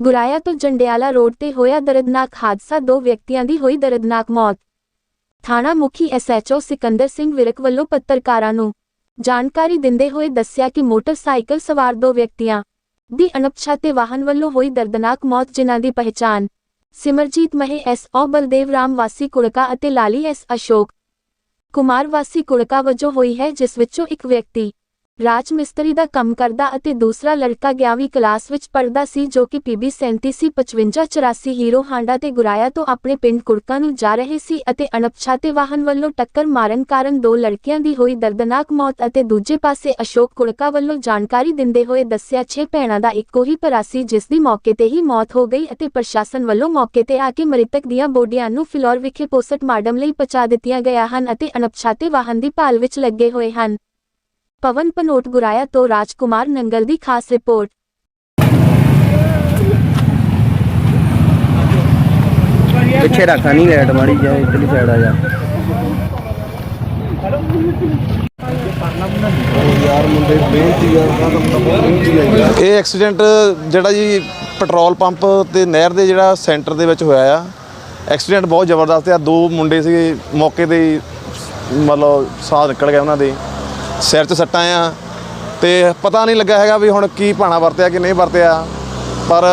ਗੁਰਾਇਆ ਤੋਂ ਜੰਡਿਆਲਾ ਰੋਡ ਤੇ ਹੋਇਆ ਦਰਦਨਾਕ ਹਾਦਸਾ, ਦੋ ਵਿਅਕਤੀਆਂ ਦੀ ਹੋਈ ਦਰਦਨਾਕ ਮੌਤ। ਥਾਣਾ ਮੁਖੀ ਐਸਐਚਓ ਸਿਕੰਦਰ ਸਿੰਘ ਵਿਰਕ ਵੱਲੋਂ ਪੱਤਰਕਾਰਾਂ ਨੂੰ ਜਾਣਕਾਰੀ ਦਿੰਦੇ ਹੋਏ ਦੱਸਿਆ ਕਿ ਮੋਟਰਸਾਈਕਲ ਸਵਾਰ ਦੋ ਵਿਅਕਤੀਆਂ ਦੀ ਅਣਪਛਾਤੇ ਵਾਹਨ ਵੱਲੋਂ ਹੋਈ ਦਰਦਨਾਕ ਮੌਤ, ਜਿਨ੍ਹਾਂ ਦੀ ਪਹਿਚਾਣ ਸਿਮਰਜੀਤ ਮਹੇ, ਐਸ ਓ ਬਲਦੇਵ ਰਾਮ, ਵਾਸੀ ਕੁੜਕਾ ਅਤੇ ਲਾਲੀ ਐਸ ਅਸ਼ੋਕ ਕੁਮਾਰ, ਵਾਸੀ ਕੁੜਕਾ ਵਜੋਂ ਹੋਈ ਹੈ, ਜਿਸ ਵਿੱਚੋਂ ਇੱਕ ਵਿਅਕਤੀ ਰਾਜ ਮਿਸਤਰੀ ਦਾ ਕੰਮ ਕਰਦਾ ਅਤੇ ਦੂਸਰਾ ਲੜਕਾ 11ਵੀਂ ਕਲਾਸ ਵਿੱਚ ਪੜ੍ਹਦਾ ਸੀ ਜੋ ਕਿ ਪੀਬੀ 37 5584 ਹੀਰੋ ਹਾਂਡਾ ਤੇ ਗੁਰਾਇਆ ਤੋਂ ਆਪਣੇ ਪਿੰਡ ਕੁੜਕਾ ਨੂੰ ਜਾ ਰਹੇ ਸੀ ਅਤੇ ਅਣਪਛਾਤੇ ਵਾਹਨ ਵੱਲੋਂ ਟੱਕਰ ਮਾਰਨ ਕਾਰਨ ਦੋ ਲੜਕੀਆਂ ਦੀ ਹੋਈ ਦਰਦਨਾਕ ਮੌਤ ਅਤੇ ਦੂਜੇ ਪਾਸੇ ਅਸ਼ੋਕ ਕੁੜਕਾ ਵੱਲੋਂ ਜਾਣਕਾਰੀ ਦਿੰਦੇ ਹੋਏ ਦੱਸਿਆ, ਛੇ ਭੈਣਾਂ ਦਾ ਇੱਕੋ ਹੀ ਭਰਾ ਸੀ ਜਿਸ ਦੀ ਮੌਕੇ ਤੇ ਹੀ ਮੌਤ ਹੋ ਗਈ ਅਤੇ ਪ੍ਰਸ਼ਾਸਨ ਵੱਲੋਂ ਮੌਕੇ ਤੇ ਆ ਕੇ ਮ੍ਰਿਤਕ ਦੀਆਂ ਬੋਡੀਆਂ ਨੂੰ ਫਿਲੌਰ ਵਿਖੇ ਪੋਸਟਮਾਰਟਮ ਲਈ ਪਹੁੰਚਾ ਦਿੱਤੀਆਂ ਗਿਆ ਹਨ ਅਤੇ ਅਣਪਛਾਤੇ ਵਾਹਨ ਦੀ ਭਾਲ ਵਿੱਚ ਲੱਗੇ ਹੋਏ ਹਨ। ਪਵਨ ਪਨੋਟ ਗੁਰਾਇਆ ਤੋਂ ਰਾਜਕੁਮਾਰ ਨੰਗਲ ਦੀ ਖਾਸ ਰਿਪੋਰਟ। ਪਿੱਛੇ ਰੱਖਾ ਨਹੀਂ ਲੈਟ ਮਾੜੀ ਜਾ ਇਧਰਲੀ ਸਾਈਡ ਆ ਜਾ। ਯਾਰ ਮੁੰਡੇ ਬੇਨਤੀ ਆ ਬੇਨਤੀ ਆ ਯਾਰ ਇਹ ਐਕਸੀਡੈਂਟ ਜਿਹੜਾ ਜੀ ਪੈਟਰੋਲ ਪੰਪ ਤੇ ਨਹਿਰ ਦੇ ਜਿਹੜਾ ਸੈਂਟਰ ਦੇ ਵਿੱਚ ਹੋਇਆ ਆ। ਐਕਸੀਡੈਂਟ ਬਹੁਤ ਜ਼ਬਰਦਸਤ ਆ। ਦੋ ਮੁੰਡੇ ਸੀਗੇ ਮੌਕੇ ਤੇ ਮਤਲਬ ਸਾਹ ਨਿਕਲ ਗਿਆ ਉਹਨਾਂ ਦੇ। ਸਿਰ 'ਚ ਸੱਟਾਂ ਆ ਤੇ ਪਤਾ ਨਹੀਂ ਲੱਗਾ ਹੈਗਾ ਵੀ ਹੁਣ ਕੀ ਭਾਣਾ ਵਰਤਿਆ ਕਿ ਨਹੀਂ ਵਰਤਿਆ। ਪਰ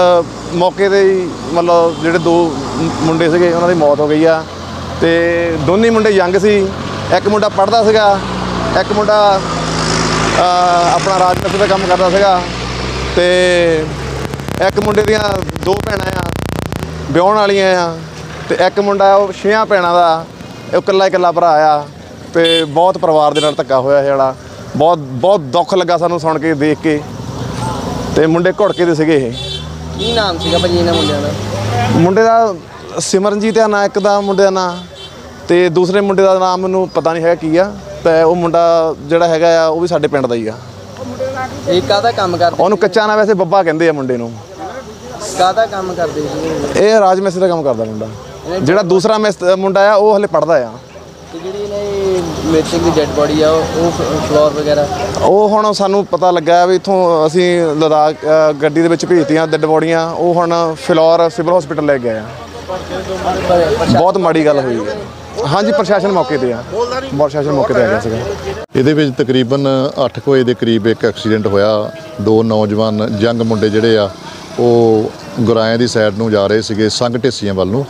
ਮੌਕੇ ਤੇ ਹੀ ਮਤਲਬ ਜਿਹੜੇ ਦੋ ਮੁੰਡੇ ਸੀਗੇ, ਉਹਨਾਂ ਦੀ ਮੌਤ ਹੋ ਗਈ ਆ ਤੇ ਦੋਨੇ ਮੁੰਡੇ ਯੰਗ ਸੀ। ਇੱਕ ਮੁੰਡਾ ਪੜ੍ਹਦਾ ਸੀਗਾ, ਇੱਕ ਮੁੰਡਾ ਆਪਣਾ ਰਾਜ ਦਾ ਕੰਮ ਕਰਦਾ ਸੀਗਾ ਤੇ ਇੱਕ ਮੁੰਡੇ ਦੀਆਂ ਦੋ ਭੈਣਾਂ ਆ, ਵਿਆਹਣ ਵਾਲੀਆਂ ਆ ਤੇ ਇੱਕ ਮੁੰਡਾ ਉਹ ਛੇਆਂ ਭੈਣਾਂ ਦਾ, ਉਹ ਇਕੱਲਾ ਇਕੱਲਾ ਭਰਾ ਆ। ਤੇ ਬਹੁਤ ਪਰਿਵਾਰ ਦੇ ਨਾਲ ਧੱਕਾ ਹੋਇਆ ਜਿਹੜਾ ਬਹੁਤ ਬਹੁਤ ਦੁੱਖ ਲੱਗਾ ਸਾਨੂੰ ਸੁਣ ਕੇ ਦੇਖ ਕੇ। ਤੇ ਮੁੰਡੇ ਘੁੜਕੇ ਦੇ ਸੀਗੇ ਇਹ। ਕੀ ਨਾਮ ਸੀਗਾ ਭਾਜੀ ਇਹਨਾਂ ਮੁੰਡਿਆਂ ਦਾ? ਮੁੰਡੇ ਦਾ ਸਿਮਰਨਜੀਤ ਆ ਨਾਂ ਇੱਕ ਦਾ ਮੁੰਡੇ ਦਾ ਨਾਂ ਤੇ ਦੂਸਰੇ ਮੁੰਡੇ ਦਾ ਨਾਮ ਮੈਨੂੰ ਪਤਾ ਨਹੀਂ ਹੈਗਾ ਕੀ ਆ। ਤੇ ਉਹ ਮੁੰਡਾ ਜਿਹੜਾ ਹੈਗਾ ਆ ਉਹ ਵੀ ਸਾਡੇ ਪਿੰਡ ਦਾ ਹੀ ਆ। ਇਹ ਕਾਹਦਾ ਕੰਮ ਕਰਦੇ ਉਹਨੂੰ ਕੱਚਾ ਨਾ ਵੈਸੇ ਬੱਬਾ ਕਹਿੰਦੇ ਆ ਮੁੰਡੇ ਨੂੰ। ਕਾਹਦਾ ਕੰਮ ਕਰਦੇ ਸੀ? ਇਹ ਰਾਜ ਮਿਸਤਰੀ ਦਾ ਕੰਮ ਕਰਦਾ ਮੁੰਡਾ। ਜਿਹੜਾ ਦੂਸਰਾ ਮਿਸ- ਮੁੰਡਾ ਆ ਉਹ ਹਲੇ ਪੜਦਾ ਆ। ਤੇ ਜਿਹੜੀ ਇਹਨਾਂ ਮੇਟਿੰਗ ਦੀ ਡੈੱਡ ਬੋਡੀ ਆ ਉਹ ਫਲੋਰ ਵਗੈਰਾ? ਉਹ ਹੁਣ ਸਾਨੂੰ ਪਤਾ ਲੱਗਾ ਵੀ ਇਥੋਂ ਅਸੀਂ ਲਦਾਖ ਗੱਡੀ ਦੇ ਵਿੱਚ ਭੇਜਤੀਆਂ ਡੈਡ ਬੋਡੀਆਂ ਉਹ ਹੁਣ ਫਿਲੌਰ ਸਿਵਲ ਹਸਪੀਟਲ ਲੈ ਗਏ ਆ। ਬਹੁਤ ਮਾੜੀ ਗੱਲ ਹੋਈ ਹੈ। ਹਾਂਜੀ ਪ੍ਰਸ਼ਾਸਨ ਮੌਕੇ ਤੇ ਆ। ਪ੍ਰਸ਼ਾਸਨ ਮੌਕੇ ਤੇ ਆ ਗਿਆ ਸੀਗਾ। ਇਹਦੇ ਵਿੱਚ ਤਕਰੀਬਨ 8 ਵਜੇ ਦੇ ਕਰੀਬ ਇੱਕ ਐਕਸੀਡੈਂਟ ਹੋਇਆ। ਦੋ ਨੌਜਵਾਨ ਜੰਗ ਮੁੰਡੇ ਜਿਹੜੇ ਆ ਉਹ ਗੁਰਾਇਆਂ ਦੀ ਸਾਈਡ ਨੂੰ ਜਾ ਰਹੇ ਸੀਗੇ, ਸੰਘ ਢੇਸੀਆਂ ਵੱਲ ਨੂੰ।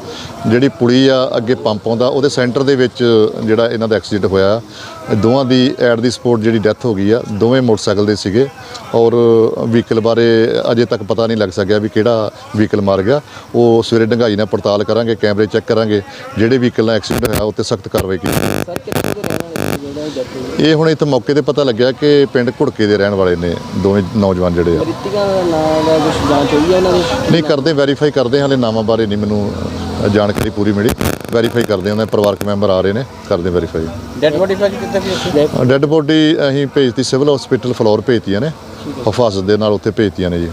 ਜਿਹੜੀ ਪੁਲੀ ਆ, ਅੱਗੇ ਪੰਪ ਆਉਂਦਾ, ਉਹਦੇ ਸੈਂਟਰ ਦੇ ਵਿੱਚ ਜਿਹੜਾ ਇਹਨਾਂ ਦਾ ਐਕਸੀਡੈਂਟ ਹੋਇਆ। ਦੋਵਾਂ ਦੀ ਐਟ ਦੀ ਸਪੋਟ ਜਿਹੜੀ ਡੈਥ ਹੋ ਗਈ ਆ, ਦੋਵੇਂ ਮੋਟਰਸਾਈਕਲ ਦੇ ਸੀਗੇ। ਔਰ ਵਹੀਕਲ ਬਾਰੇ ਅਜੇ ਤੱਕ ਪਤਾ ਨਹੀਂ ਲੱਗ ਸਕਿਆ ਵੀ ਕਿਹੜਾ ਵਹੀਕਲ ਮਾਰ ਗਿਆ। ਉਹ ਸਵੇਰੇ ਡੰਗਾਈ ਨਾਲ ਪੜਤਾਲ ਕਰਾਂਗੇ, ਕੈਮਰੇ ਚੈੱਕ ਕਰਾਂਗੇ। ਜਿਹੜੇ ਵਹੀਕਲ ਨਾਲ ਐਕਸੀਡੈਂਟ ਹੋਇਆ ਉੱਤੇ ਸਖਤ ਕਾਰਵਾਈ ਕੀਤੀ ਸਰ, ਕਿੱਥੇ ਦੇ ਰਹਿਣ ਇਹ ਹੁਣ ਇੱਥੇ ਮੌਕੇ ਤੇ ਪਤਾ ਲੱਗਿਆ ਕਿ ਪਿੰਡ ਘੁੜਕੇ ਦੇ ਰਹਿਣ ਵਾਲੇ ਨੇ ਦੋਵੇਂ ਨੌਜਵਾਨ ਜਿਹੜੇ ਆ। ਮ੍ਰਿਤਕਾਂ ਦਾ ਨਾਮ ਦਾ ਕੁਝ ਜਾਂਚ ਹੋਈ ਹੈ ਇਹਨਾਂ ਦੀ? ਨਹੀਂ ਕਰਦੇ ਵੈਰੀਫਾਈ ਕਰਦੇ ਹਾਲੇ ਨਾਮਾਂ ਬਾਰੇ ਨਹੀਂ ਮੈਨੂੰ ਜਾਣਕਾਰੀ ਪੂਰੀ ਮਿਲੀ। ਵੈਰੀਫਾਈ ਕਰਦੇ ਉਹਨਾਂ ਦੇ ਪਰਿਵਾਰਕ ਮੈਂਬਰ ਆ ਰਹੇ ਨੇ ਕਰਦੇ ਵੈਰੀਫਾਈ ਡੈੱਡ ਬੋਡੀ ਭਾਜੀ ਕਿੱਥੇ ਸੀ ਡੈੱਡ ਬੋਡੀ ਅਸੀਂ ਭੇਜਤੀ ਸਿਵਲ ਹਸਪੀਟਲ ਫਲੋਰ ਭੇਜਤੀਆਂ ਨੇ। ਹਿਫਾਜ਼ਤ ਦੇ ਨਾਲ ਉੱਥੇ ਭੇਜਤੀਆਂ ਨੇ ਜੀ।